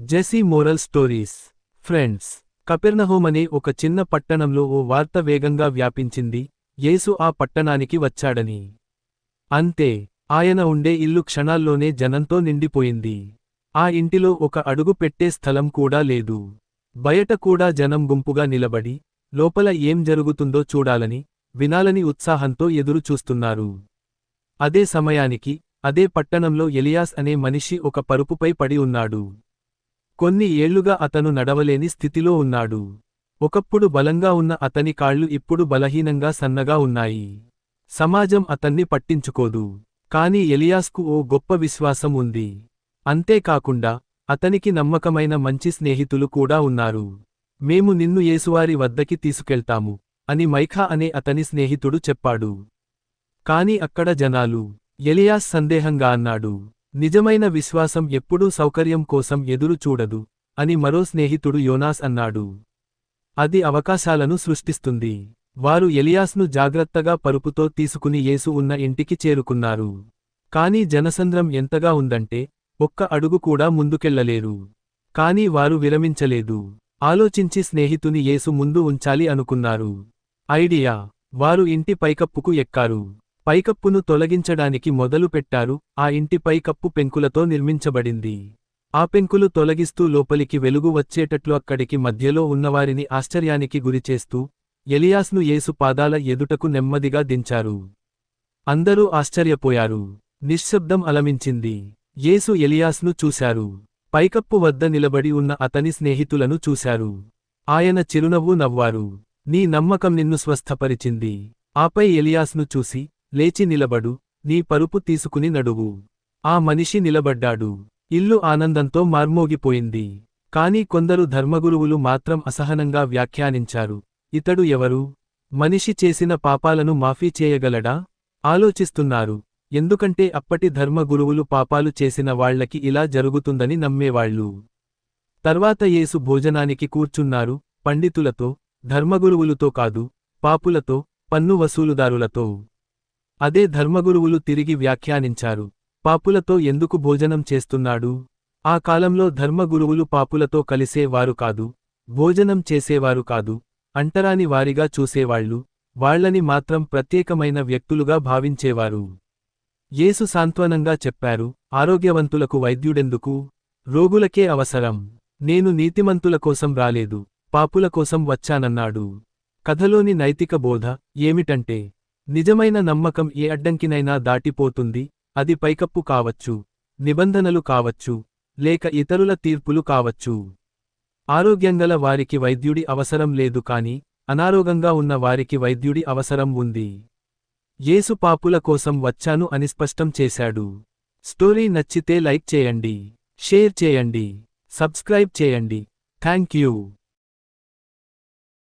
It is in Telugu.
జెసీ మోరల్ స్టోరీస్ ఫ్రెండ్స్ కపెర్నహోమ్ అనే ఒక చిన్న పట్టణంలో ఓ వార్త వేగంగా వ్యాపించింది. యేసు ఆ పట్టణానికి వచ్చాడని. అంతే ఆయన ఉండే ఇల్లు క్షణాల్లోనే జనంతో నిండిపోయింది. ఆ ఇంటిలో ఒక అడుగు పెట్టే స్థలం కూడా లేదు. బయట కూడా జనం గుంపుగా నిలబడి లోపల ఏం జరుగుతుందో చూడాలని వినాలని ఉత్సాహంతో ఎదురు చూస్తున్నారు. అదే సమయానికి అదే పట్టణంలో ఎలియాస్ అనే మనిషి ఒక పరుపుపై పడి ఉన్నాడు. కొన్ని ఏళ్ళుగా అతను నడవలేని స్థితిలో ఉన్నాడు. ఒకప్పుడు బలంగా ఉన్న అతని కాళ్ళు ఇప్పుడు బలహీనంగా సన్నగా ఉన్నాయి. సమాజం అతన్ని పట్టించుకోదు. కాని ఎలియాస్కు ఓ గొప్ప విశ్వాసం ఉంది. అంతేకాకుండా అతనికి నమ్మకమైన మంచి స్నేహితులు కూడా ఉన్నారు. మేము నిన్ను యేసువారి వద్దకి తీసుకెళ్తాము అని మైఖా అనే అతని స్నేహితుడు చెప్పాడు. కాని అక్కడ జనాలు ఎలియాస్ సందేహంగా అన్నాడు. నిజమైన విశ్వాసం ఎప్పుడూ సౌకర్యం కోసం ఎదురు చూడదు అని మరో స్నేహితుడు యోనాస్ అన్నాడు. అది అవకాశాలను సృష్టిస్తుంది. వారు ఎలియాస్ను జాగ్రత్తగా పరుపుతో తీసుకుని యేసు ఉన్న ఇంటికి చేరుకున్నారు. కాని జనసంద్రం ఎంతగా ఉందంటే ఒక్క అడుగు కూడా ముందుకెళ్ళలేరు. కాని వారు విరమించలేదు. ఆలోచించి స్నేహితుని యేసు ముందు ఉంచాలి అనుకున్నారు. ఐడియా వారు ఇంటి పైకప్పుకు ఎక్కారు. పైకప్పును తొలగించడానికి మొదలుపెట్టారు ఆ ఇంటి పైకప్పు పెంకులతో నిర్మించబడింది. ఆ పెంకులు తొలగిస్తూ లోపలికి వెలుగు వచ్చేటట్లు అక్కడికి మధ్యలో ఉన్నవారిని ఆశ్చర్యానికి గురిచేస్తూ ఎలియాస్ను యేసు పాదాల ఎదుటకు నెమ్మదిగా దించారు. అందరూ ఆశ్చర్యపోయారు. నిశ్శబ్దం అలమించింది. యేసు ఎలియాస్ను చూశారు. పైకప్పు వద్ద నిలబడి ఉన్న అతని స్నేహితులను చూశారు. ఆయన చిరునవ్వు నవ్వారు. నీ నమ్మకం నిన్ను స్వస్థపరిచింది. ఆపై ఎలియాస్ను చూసి లేచి నిలబడు నీ పరుపు తీసుకుని నడువు. ఆ మనిషి నిలబడ్డాడు. ఇల్లు ఆనందంతో మార్మోగిపోయింది. కాని కొందరు ధర్మగురువులు మాత్రం అసహనంగా వ్యాఖ్యానించారు. ఇతడు ఎవరు? మనిషి చేసిన పాపాలను మాఫీ చేయగలడా? ఆలోచిస్తున్నారు. ఎందుకంటే అప్పటి ధర్మగురువులు పాపాలు చేసిన వాళ్ళకి ఇలా జరుగుతుందని నమ్మేవాళ్ళు తర్వాత యేసు భోజనానికి కూర్చున్నారు. పండితులతో ధర్మగురువులుతో కాదు పాపులతో పన్ను వసూలుదారులతో. అదే ధర్మగురువులు తిరిగి వ్యాఖ్యానించారు. పాపులతో ఎందుకు భోజనం చేస్తున్నాడు? ఆ కాలంలో ధర్మగురువులు పాపులతో కలిసేవారు కాదు. భోజనం చేసేవారు కాదు. అంటరాని వారిగా చూసేవాళ్ళు వాళ్ళని మాత్రం ప్రత్యేకమైన వ్యక్తులుగా భావించేవారు. యేసు సాంత్వనంగా చెప్పారు ఆరోగ్యవంతులకు వైద్యుడెందుకు? రోగులకే అవసరం. నేను నీతిమంతుల కోసం రాలేదు. పాపుల కోసం వచ్చానన్నాడు. కథలోని నైతిక బోధ ఏమిటంటే నిజమైన నమ్మకం ఏ అడ్డంకినైనా దాటిపోతుంది అది పైకప్పు కావచ్చు నిబంధనలు కావచ్చు లేక ఇతరుల తీర్పులు కావచ్చు. ఆరోగ్యంగల వారికి వైద్యుడి అవసరం లేదు కాని అనారోగంగా ఉన్న వారికి వైద్యుడి అవసరం ఉంది. యేసు పాపుల కోసం వచ్చాను అని స్పష్టం చేశాడు. స్టోరీ నచ్చితే లైక్ చేయండి షేర్ చేయండి సబ్స్క్రైబ్ చేయండి. Thank you